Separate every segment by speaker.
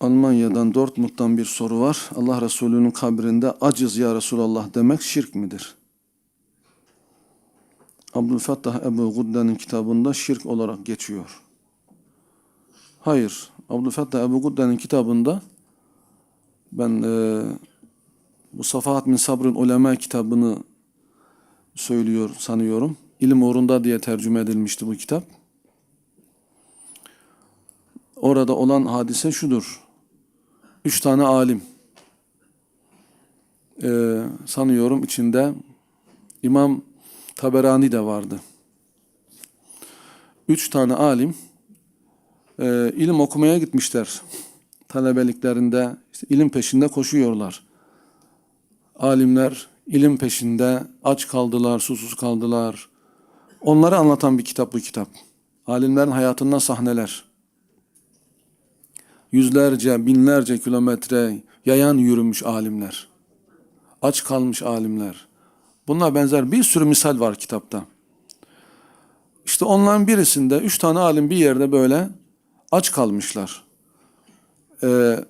Speaker 1: Almanya'dan Dortmund'dan bir soru var. Allah Resulü'nün kabrinde aciz ya Resulallah demek şirk midir? Abdülfettah Ebu Gudde'nin kitabında şirk olarak geçiyor. Hayır. Abdülfettah Ebu Gudde'nin kitabında ben e, bu Safahat min Sabrın Ulema kitabını söylüyor sanıyorum. İlim uğrunda diye tercüme edilmişti bu kitap. Orada olan hadise şudur. Üç tane alim. Ee, sanıyorum içinde İmam Taberani de vardı. Üç tane alim e, ilim okumaya gitmişler. Talebeliklerinde işte ilim peşinde koşuyorlar. Alimler ilim peşinde aç kaldılar, susuz kaldılar. Onları anlatan bir kitap bu kitap. Alimlerin hayatından sahneler yüzlerce, binlerce kilometre yayan yürümüş alimler. Aç kalmış alimler. Buna benzer bir sürü misal var kitapta. İşte onların birisinde üç tane alim bir yerde böyle aç kalmışlar. Ee,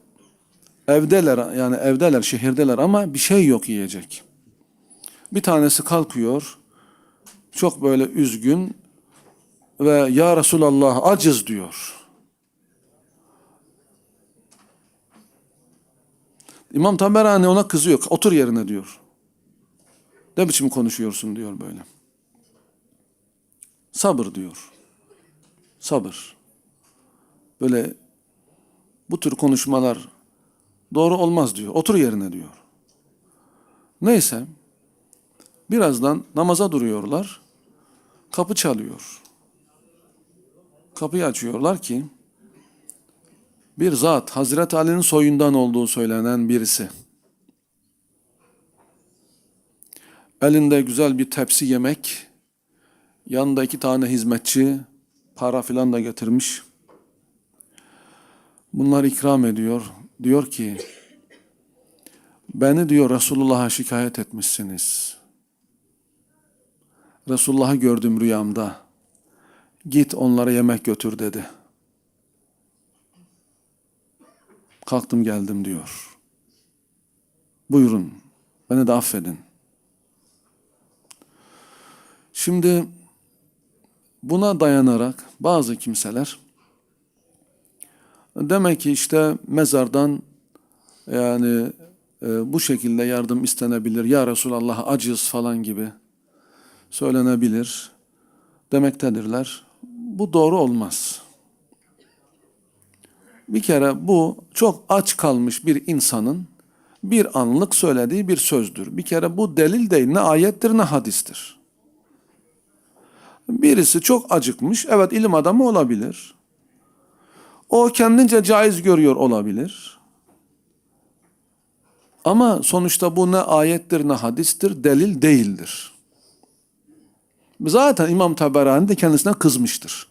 Speaker 1: evdeler yani evdeler, şehirdeler ama bir şey yok yiyecek. Bir tanesi kalkıyor, çok böyle üzgün ve ya Resulallah acız diyor. İmam Taberani ona kızıyor. Otur yerine diyor. Ne biçim konuşuyorsun diyor böyle. Sabır diyor. Sabır. Böyle bu tür konuşmalar doğru olmaz diyor. Otur yerine diyor. Neyse. Birazdan namaza duruyorlar. Kapı çalıyor. Kapıyı açıyorlar ki bir zat Hazreti Ali'nin soyundan olduğu söylenen birisi. Elinde güzel bir tepsi yemek, yanında iki tane hizmetçi, para filan da getirmiş. Bunlar ikram ediyor. Diyor ki, beni diyor Resulullah'a şikayet etmişsiniz. Resulullah'ı gördüm rüyamda. Git onlara yemek götür dedi. Kalktım geldim diyor. Buyurun, beni de affedin. Şimdi buna dayanarak bazı kimseler demek ki işte mezardan yani e, bu şekilde yardım istenebilir. Ya Resulallah aciz falan gibi söylenebilir demektedirler. Bu doğru olmaz. Bir kere bu çok aç kalmış bir insanın bir anlık söylediği bir sözdür. Bir kere bu delil değil ne ayettir ne hadistir. Birisi çok acıkmış. Evet ilim adamı olabilir. O kendince caiz görüyor olabilir. Ama sonuçta bu ne ayettir ne hadistir, delil değildir. Zaten İmam Taberani de kendisine kızmıştır.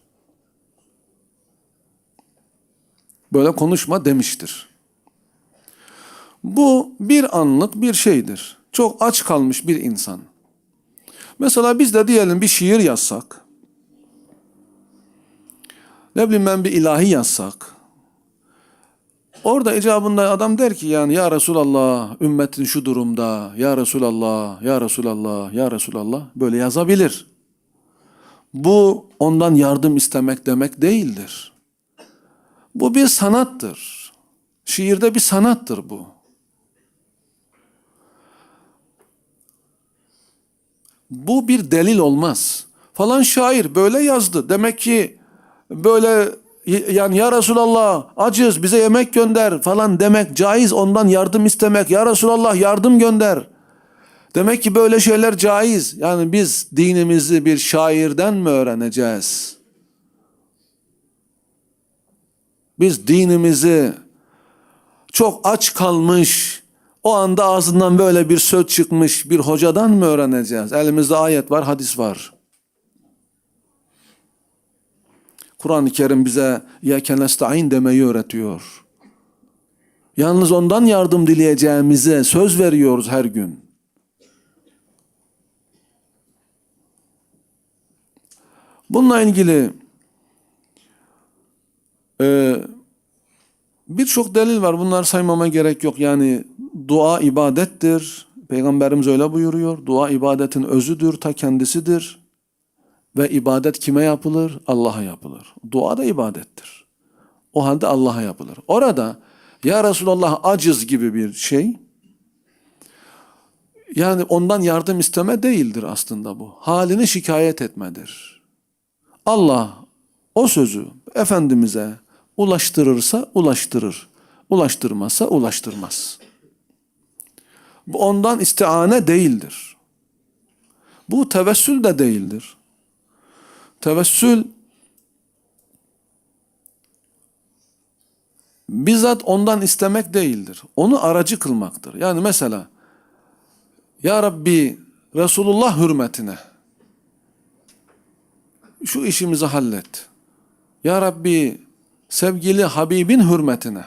Speaker 1: Böyle konuşma demiştir. Bu bir anlık bir şeydir. Çok aç kalmış bir insan. Mesela biz de diyelim bir şiir yazsak. Ne bileyim ben bir ilahi yazsak. Orada icabında adam der ki yani ya Resulallah ümmetin şu durumda ya Resulallah ya Resulallah ya Resulallah böyle yazabilir. Bu ondan yardım istemek demek değildir. Bu bir sanattır. Şiirde bir sanattır bu. Bu bir delil olmaz. Falan şair böyle yazdı. Demek ki böyle yani ya Resulallah acız bize yemek gönder falan demek caiz. Ondan yardım istemek. Ya Resulallah yardım gönder. Demek ki böyle şeyler caiz. Yani biz dinimizi bir şairden mi öğreneceğiz? Biz dinimizi çok aç kalmış, o anda ağzından böyle bir söz çıkmış bir hocadan mı öğreneceğiz? Elimizde ayet var, hadis var. Kur'an-ı Kerim bize ya nesta'in demeyi öğretiyor. Yalnız ondan yardım dileyeceğimize söz veriyoruz her gün. Bununla ilgili e, Birçok delil var. Bunları saymama gerek yok. Yani dua ibadettir. Peygamberimiz öyle buyuruyor. Dua ibadetin özüdür, ta kendisidir. Ve ibadet kime yapılır? Allah'a yapılır. Dua da ibadettir. O halde Allah'a yapılır. Orada ya Resulallah aciz gibi bir şey yani ondan yardım isteme değildir aslında bu. Halini şikayet etmedir. Allah o sözü Efendimiz'e ulaştırırsa ulaştırır. Ulaştırmazsa ulaştırmaz. Bu ondan istiane değildir. Bu tevessül de değildir. Tevessül bizzat ondan istemek değildir. Onu aracı kılmaktır. Yani mesela Ya Rabbi Resulullah hürmetine şu işimizi hallet. Ya Rabbi sevgili Habibin hürmetine,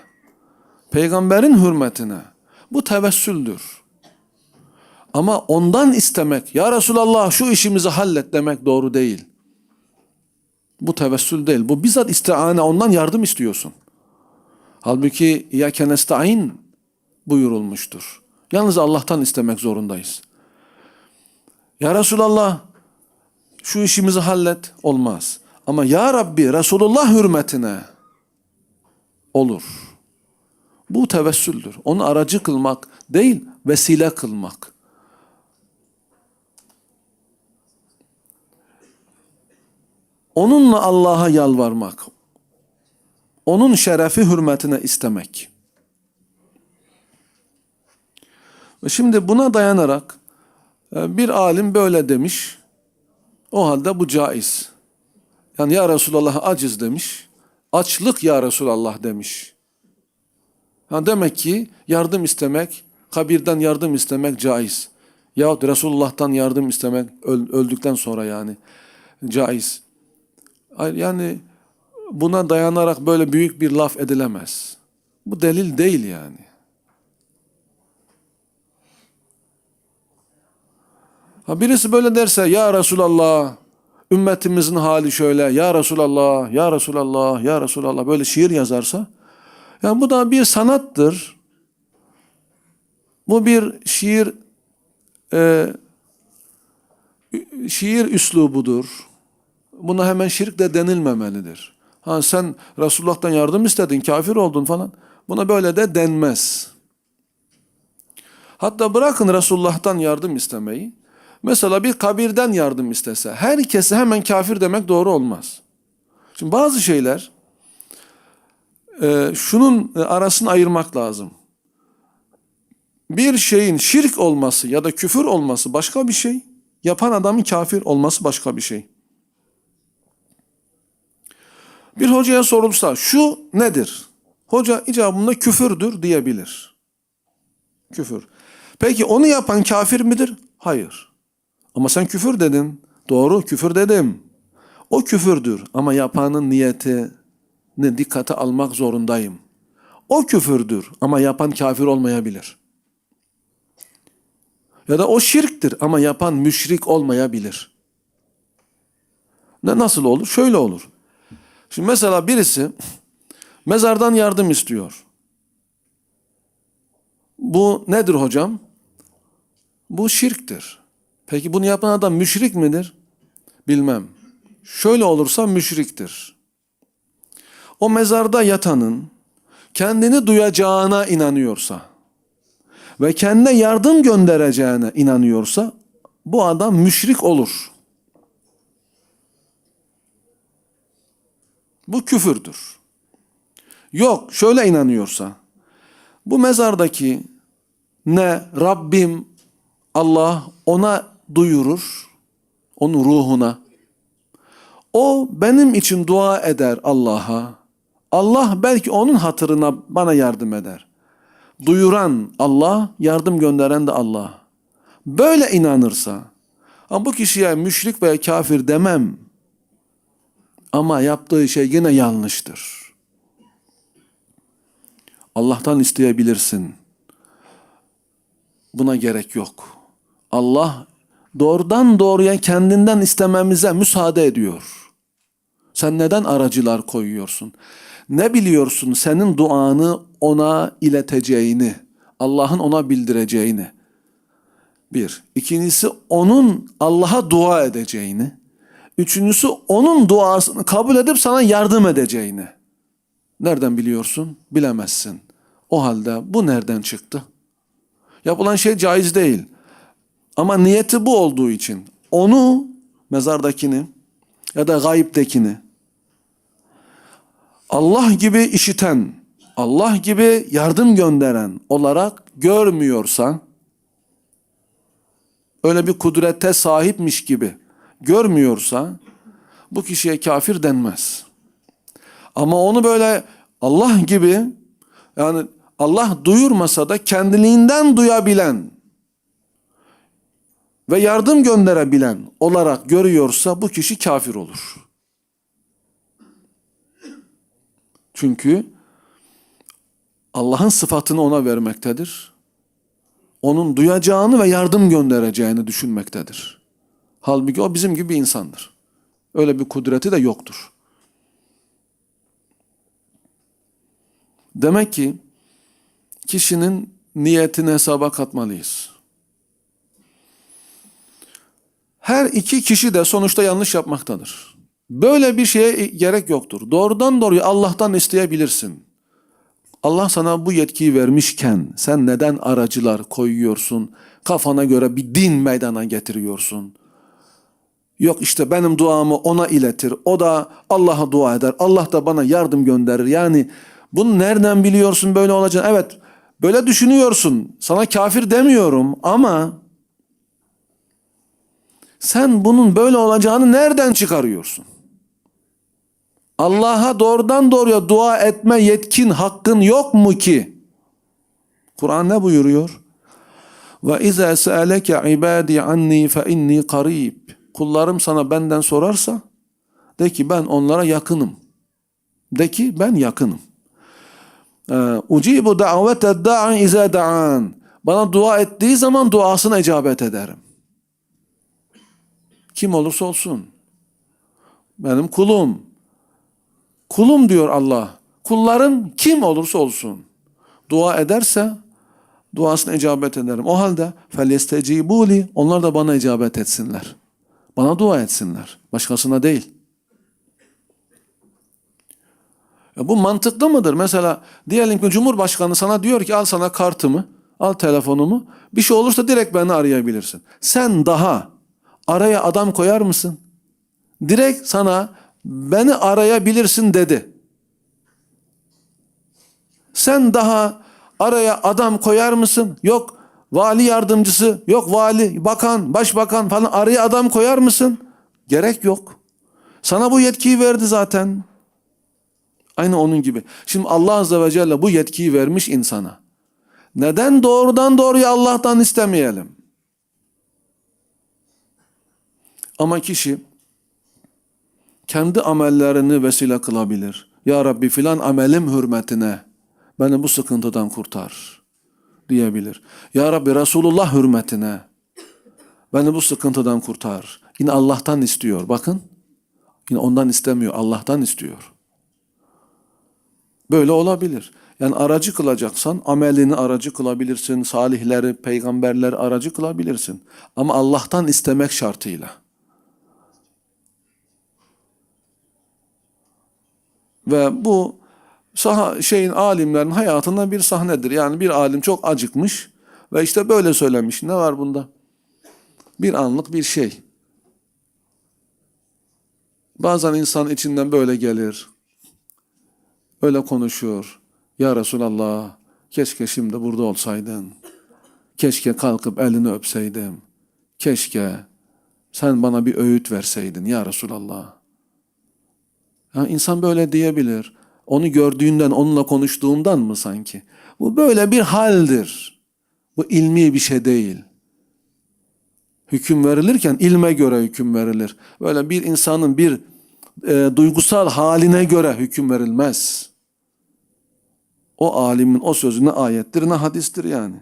Speaker 1: peygamberin hürmetine bu tevessüldür. Ama ondan istemek, ya Resulallah şu işimizi hallet demek doğru değil. Bu tevessül değil. Bu bizzat istiane ondan yardım istiyorsun. Halbuki ya kenesta'in buyurulmuştur. Yalnız Allah'tan istemek zorundayız. Ya Resulallah şu işimizi hallet olmaz. Ama ya Rabbi Resulullah hürmetine olur. Bu tevessüldür. Onu aracı kılmak değil, vesile kılmak. Onunla Allah'a yalvarmak. Onun şerefi hürmetine istemek. Ve şimdi buna dayanarak e, bir alim böyle demiş. O halde bu caiz. Yani ya Resulallah aciz demiş. Açlık ya Resulallah demiş. Ha demek ki yardım istemek, kabirden yardım istemek caiz. Yahut Resulullah'tan yardım istemek öldükten sonra yani caiz. Yani buna dayanarak böyle büyük bir laf edilemez. Bu delil değil yani. Ha birisi böyle derse ya Resulallah ümmetimizin hali şöyle ya Resulallah ya Resulallah ya Resulallah böyle şiir yazarsa yani bu da bir sanattır. Bu bir şiir e, şiir üslubudur. Buna hemen şirk de denilmemelidir. Ha sen Resulullah'tan yardım istedin, kafir oldun falan. Buna böyle de denmez. Hatta bırakın Resulullah'tan yardım istemeyi. Mesela bir kabirden yardım istese, herkese hemen kafir demek doğru olmaz. Şimdi bazı şeyler e, şunun arasını ayırmak lazım. Bir şeyin şirk olması ya da küfür olması başka bir şey, yapan adamın kafir olması başka bir şey. Bir hocaya sorulsa şu nedir? Hoca icabında küfürdür diyebilir. Küfür. Peki onu yapan kafir midir? Hayır. Ama sen küfür dedin. Doğru küfür dedim. O küfürdür ama yapanın niyetini dikkate almak zorundayım. O küfürdür ama yapan kafir olmayabilir. Ya da o şirktir ama yapan müşrik olmayabilir. Ne nasıl olur? Şöyle olur. Şimdi mesela birisi mezardan yardım istiyor. Bu nedir hocam? Bu şirktir. Peki bunu yapan adam müşrik midir? Bilmem. Şöyle olursa müşriktir. O mezarda yatanın kendini duyacağına inanıyorsa ve kendine yardım göndereceğine inanıyorsa bu adam müşrik olur. Bu küfürdür. Yok şöyle inanıyorsa bu mezardaki ne Rabbim Allah ona duyurur onun ruhuna. O benim için dua eder Allah'a. Allah belki onun hatırına bana yardım eder. Duyuran Allah, yardım gönderen de Allah. Böyle inanırsa, ama bu kişiye müşrik veya kafir demem. Ama yaptığı şey yine yanlıştır. Allah'tan isteyebilirsin. Buna gerek yok. Allah doğrudan doğruya kendinden istememize müsaade ediyor. Sen neden aracılar koyuyorsun? Ne biliyorsun senin duanı ona ileteceğini, Allah'ın ona bildireceğini. Bir. İkincisi onun Allah'a dua edeceğini. Üçüncüsü onun duasını kabul edip sana yardım edeceğini. Nereden biliyorsun? Bilemezsin. O halde bu nereden çıktı? Yapılan şey caiz değil. Ama niyeti bu olduğu için onu mezardakini ya da gayiptekini Allah gibi işiten, Allah gibi yardım gönderen olarak görmüyorsa öyle bir kudrete sahipmiş gibi görmüyorsa bu kişiye kafir denmez. Ama onu böyle Allah gibi yani Allah duyurmasa da kendiliğinden duyabilen ve yardım gönderebilen olarak görüyorsa bu kişi kafir olur. Çünkü Allah'ın sıfatını ona vermektedir. Onun duyacağını ve yardım göndereceğini düşünmektedir. Halbuki o bizim gibi insandır. Öyle bir kudreti de yoktur. Demek ki kişinin niyetini hesaba katmalıyız. Her iki kişi de sonuçta yanlış yapmaktadır. Böyle bir şeye gerek yoktur. Doğrudan doğruya Allah'tan isteyebilirsin. Allah sana bu yetkiyi vermişken sen neden aracılar koyuyorsun? Kafana göre bir din meydana getiriyorsun. Yok işte benim duamı ona iletir. O da Allah'a dua eder. Allah da bana yardım gönderir. Yani bunu nereden biliyorsun böyle olacağını? Evet böyle düşünüyorsun. Sana kafir demiyorum ama sen bunun böyle olacağını nereden çıkarıyorsun? Allah'a doğrudan doğruya dua etme yetkin, hakkın yok mu ki? Kur'an ne buyuruyor? Ve izâ se'aleke ibâdî annî fe innî qarîb. Kullarım sana benden sorarsa de ki ben onlara yakınım. De ki ben yakınım. Ucibu da'vete da'an izâ da'an. Bana dua ettiği zaman duasına icabet ederim. Kim olursa olsun. Benim kulum. Kulum diyor Allah. Kullarım kim olursa olsun. Dua ederse duasına icabet ederim. O halde felestecibuli onlar da bana icabet etsinler. Bana dua etsinler. Başkasına değil. E bu mantıklı mıdır? Mesela diyelim ki Cumhurbaşkanı sana diyor ki al sana kartımı, al telefonumu. Bir şey olursa direkt beni arayabilirsin. Sen daha araya adam koyar mısın? Direkt sana beni arayabilirsin dedi. Sen daha araya adam koyar mısın? Yok vali yardımcısı, yok vali, bakan, başbakan falan araya adam koyar mısın? Gerek yok. Sana bu yetkiyi verdi zaten. Aynı onun gibi. Şimdi Allah Azze ve Celle bu yetkiyi vermiş insana. Neden doğrudan doğruya Allah'tan istemeyelim? Ama kişi kendi amellerini vesile kılabilir. Ya Rabbi filan amelim hürmetine beni bu sıkıntıdan kurtar diyebilir. Ya Rabbi Resulullah hürmetine beni bu sıkıntıdan kurtar. Yine Allah'tan istiyor. Bakın. Yine ondan istemiyor. Allah'tan istiyor. Böyle olabilir. Yani aracı kılacaksan amelini aracı kılabilirsin. Salihleri, peygamberleri aracı kılabilirsin. Ama Allah'tan istemek şartıyla. Ve bu saha, şeyin alimlerin hayatında bir sahnedir. Yani bir alim çok acıkmış ve işte böyle söylemiş. Ne var bunda? Bir anlık bir şey. Bazen insan içinden böyle gelir. Öyle konuşuyor. Ya Resulallah keşke şimdi burada olsaydın. Keşke kalkıp elini öpseydim. Keşke sen bana bir öğüt verseydin ya Resulallah. Ya insan böyle diyebilir. Onu gördüğünden, onunla konuştuğundan mı sanki? Bu böyle bir haldir. Bu ilmi bir şey değil. Hüküm verilirken ilme göre hüküm verilir. Böyle bir insanın bir e, duygusal haline göre hüküm verilmez. O alimin o sözü ne ayettir ne hadistir yani.